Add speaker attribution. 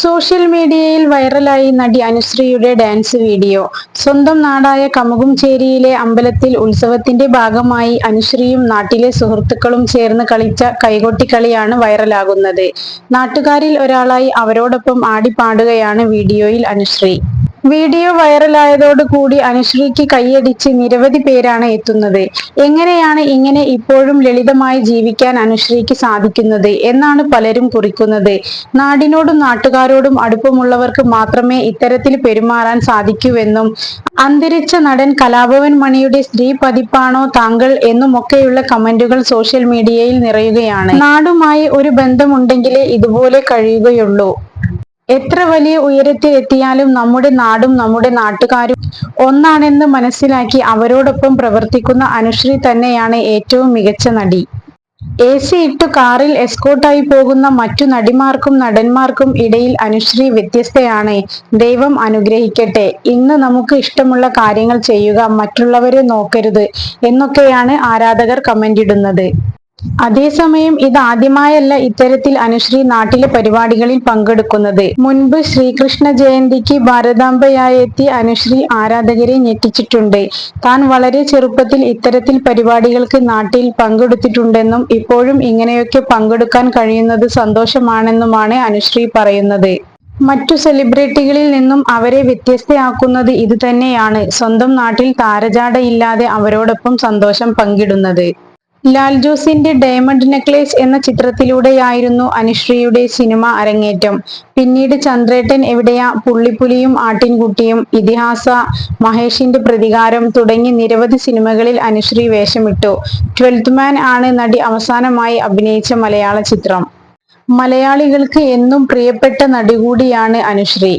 Speaker 1: Social മീഡിയയിൽ വൈറലായി നടി അനുശ്രീയുടെ ഡാൻസ് വീഡിയോ. സ്വന്തം നാടായ കമുകുംചേരിയിലെ അമ്പലത്തിൽ ഉത്സവത്തിന്റെ ഭാഗമായി അനുശ്രീയും നാട്ടിലെ സുഹൃത്തുക്കളും ചേർന്ന് കളിച്ച കൈകൊട്ടിക്കളിയാണ് വൈറലാകുന്നത്. നാട്ടുകാരിൽ ഒരാളായി അവരോടൊപ്പം ആടിപ്പാടുകയാണ് വീഡിയോയിൽ അനുശ്രീ. വീഡിയോ വൈറലായതോടുകൂടി അനുശ്രീക്ക് കൈയടിച്ച് നിരവധി പേരാണ് എത്തുന്നത്. എങ്ങനെയാണ് ഇങ്ങനെ ഇപ്പോഴും ലളിതമായി ജീവിക്കാൻ അനുശ്രീക്ക് സാധിക്കുന്നത് എന്നാണ് പലരും കുറിക്കുന്നത്. നാടിനോടും നാട്ടുകാരോടും അടുപ്പമുള്ളവർക്ക് മാത്രമേ ഇത്തരത്തിൽ പെരുമാറാൻ സാധിക്കൂവെന്നും അന്തരിച്ച നടൻ കലാഭവൻ മണിയുടെ സ്ത്രീ പതിപ്പാണോ താങ്കൾ എന്നുമൊക്കെയുള്ള കമന്റുകൾ സോഷ്യൽ മീഡിയയിൽ നിറയുകയാണ്. നാടുമായി ഒരു ബന്ധമുണ്ടെങ്കിലേ ഇതുപോലെ കഴിയുകയുള്ളൂ. എത്ര വലിയ ഉയരത്തിൽ എത്തിയാലും നമ്മുടെ നാടും നമ്മുടെ നാട്ടുകാരും ഒന്നാണെന്ന് മനസ്സിലാക്കി അവരോടൊപ്പം പ്രവർത്തിക്കുന്ന അനുശ്രീ തന്നെയാണ് ഏറ്റവും മികച്ച നടി. എ സി ഇട്ടു കാറിൽ എസ്കോട്ടായി പോകുന്ന മറ്റു നടിമാർക്കും നടന്മാർക്കും ഇടയിൽ അനുശ്രീ വ്യത്യസ്തയാണ്. ദൈവം അനുഗ്രഹിക്കട്ടെ. ഇന്ന് നമുക്ക് ഇഷ്ടമുള്ള കാര്യങ്ങൾ ചെയ്യുക മറ്റുള്ളവരെ നോക്കരുത് എന്നൊക്കെയാണ് ആരാധകർ കമന്റ് ഇടുന്നത്. അതേസമയം ഇത് ആദ്യമായല്ല ഇത്തരത്തിൽ അനുശ്രീ നാട്ടിലെ പരിപാടികളിൽ പങ്കെടുക്കുന്നത്. മുൻപ് ശ്രീകൃഷ്ണ ജയന്തിക്ക് ഭാരതാംബയായെത്തി അനുശ്രീ ആരാധകരെ ഞെട്ടിച്ചിട്ടുണ്ട്. താൻ വളരെ ചെറുപ്പത്തിൽ ഇത്തരത്തിൽ പരിപാടികൾക്ക് നാട്ടിൽ പങ്കെടുത്തിട്ടുണ്ടെന്നും ഇപ്പോഴും ഇങ്ങനെയൊക്കെ പങ്കെടുക്കാൻ കഴിയുന്നത് സന്തോഷമാണെന്നുമാണ് അനുശ്രീ പറയുന്നത്. മറ്റു സെലിബ്രിറ്റികളിൽ നിന്നും അവരെ വ്യത്യസ്തയാക്കുന്നത് ഇത് തന്നെയാണ് സ്വന്തം നാട്ടിൽ താരജാടയില്ലാതെ അവരോടൊപ്പം സന്തോഷം പങ്കിടുന്നത്. ലാൽ ജോസിന്റെ ഡയമണ്ട് നെക്ലേസ് എന്ന ചിത്രത്തിലൂടെയായിരുന്നു അനുശ്രീയുടെ സിനിമ അരങ്ങേറ്റം. പിന്നീട് ചന്ദ്രേട്ടൻ എവിടെയാ പുള്ളിപ്പുലിയും ആട്ടിൻകുട്ടിയും ഇതിഹാസ മഹേഷിന്റെ പ്രതികാരം തുടങ്ങി നിരവധി സിനിമകളിൽ അനുശ്രീ വേഷമിട്ടു. ട്വൽത്ത് മാൻ ആണ് നടി അവസാനമായി അഭിനയിച്ച മലയാള ചിത്രം. മലയാളികൾക്ക് എന്നും പ്രിയപ്പെട്ട നടി കൂടിയാണ് അനുശ്രീ.